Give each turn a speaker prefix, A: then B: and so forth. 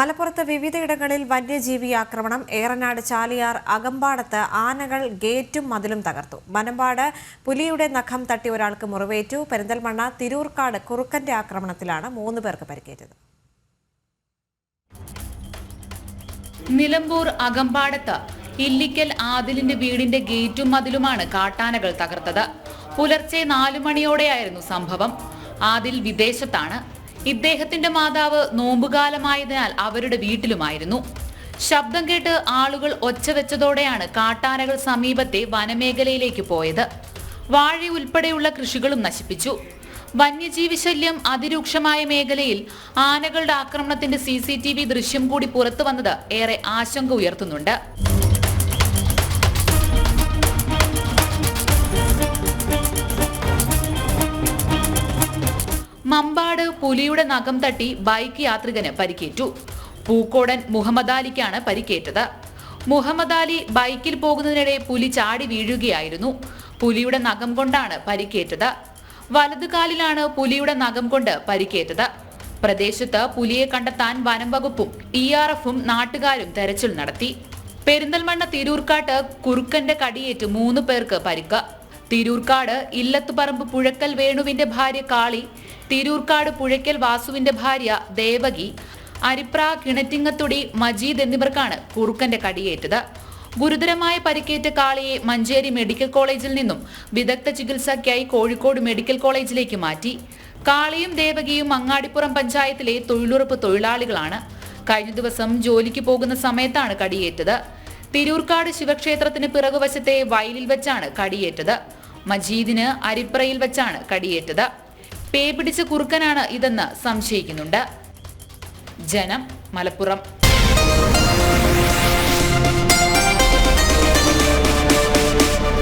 A: മലപ്പുറത്ത് വിവിധയിടങ്ങളിൽ വന്യജീവി ആക്രമണം. ഏറനാട് ചാലിയാർ അകമ്പാടത്ത് ആനകൾ ഗേറ്റും മതിലും തകർത്തു. മനമ്പാട് പുലിയുടെ നഖം തട്ടി ഒരാൾക്ക് മുറിവേറ്റു. പെരിന്തൽമണ്ണ തിരൂർക്കാട് കുറുക്കന്റെ ആക്രമണത്തിലാണ് മൂന്ന് പേർക്ക് പരിക്കേറ്റത്.
B: നിലമ്പൂർ അകമ്പാടത്ത് ഇല്ലിക്കൽ ആദിലിന്റെ വീടിന്റെ ഗേറ്റും മതിലുമാണ് കാട്ടാനകൾ തകർത്തത്. പുലർച്ചെ നാലു മണിയോടെയായിരുന്നു സംഭവം. ആദിൽ വിദേശത്താണ്. ഇദ്ദേഹത്തിന്റെ മാതാവ് നോമ്പുകാലമായതിനാൽ അവരുടെ വീട്ടിലുമായിരുന്നു. ശബ്ദം കേട്ട് ആളുകൾ ഒച്ച വെച്ചതോടെയാണ് കാട്ടാനകൾ സമീപത്തെ വനമേഖലയിലേക്ക് പോയത്. വാഴ ഉൾപ്പെടെയുള്ള കൃഷികളും നശിപ്പിച്ചു. വന്യജീവി ശല്യം അതിരൂക്ഷമായ മേഖലയിൽ ആനകളുടെ ആക്രമണത്തിന്റെ സി ദൃശ്യം കൂടി പുറത്തു വന്നത് ഏറെ ആശങ്ക ഉയർത്തുന്നുണ്ട്. മമ്പാട് പുലിയുടെ നഖം തട്ടി ബൈക്ക് യാത്രികന് പരിക്കേറ്റു. പൂക്കോടൻ മുഹമ്മദ് അലിക്കാണ് പരിക്കേറ്റത്. മുഹമ്മദ് അലി ബൈക്കിൽ പോകുന്നതിനിടെ പുലി ചാടി വീഴുകയായിരുന്നു. പുലിയുടെ നഖം കൊണ്ടാണ് പരിക്കേറ്റത്. വലതുകാലിലാണ് പുലിയുടെ നഖം കൊണ്ട് പരിക്കേറ്റത്. പ്രദേശത്ത് പുലിയെ കണ്ടെത്താൻ വനം വകുപ്പും ഇ ആർ എഫും നാട്ടുകാരും തെരച്ചിൽ നടത്തി. പെരിന്തൽമണ്ണ തിരൂർക്കാട്ട് കുറുക്കന്റെ കടിയേറ്റ് മൂന്ന് പേർക്ക് പരിക്ക്. തിരൂർക്കാട് ഇല്ലത്തുപറമ്പ് പുഴക്കൽ വേണുവിന്റെ ഭാര്യ കാളി തിരൂർക്കാട് പുഴയ്ക്കൽ വാസുവിന്റെ ഭാര്യ ദേവകി അരിപ്ര കിണറ്റിങ്ങത്തുടി മജീദ് എന്നിവർക്കാണ് കുറുക്കന്റെ കടിയേറ്റത്. ഗുരുതരമായ പരിക്കേറ്റ കാളിയെ മഞ്ചേരി മെഡിക്കൽ കോളേജിൽ നിന്നും വിദഗ്ധ ചികിത്സയ്ക്കായി കോഴിക്കോട് മെഡിക്കൽ കോളേജിലേക്ക് മാറ്റി. കാളിയും ദേവകിയും അങ്ങാടിപ്പുറം പഞ്ചായത്തിലെ തൊഴിലുറപ്പ് തൊഴിലാളികളാണ്. കഴിഞ്ഞ ദിവസം ജോലിക്ക് പോകുന്ന സമയത്താണ് കടിയേറ്റത്. തിരൂർക്കാട് ശിവക്ഷേത്രത്തിന് പിറകുവശത്തെ വയലിൽ വെച്ചാണ് കടിയേറ്റത്. മജീദിന് അരിപ്രയിൽ വെച്ചാണ് കടിയേറ്റത്. പേ പിടിച്ച കുറുക്കനാണ് ഇതെന്ന് സംശയിക്കുന്നുണ്ട്. ജനം മലപ്പുറം.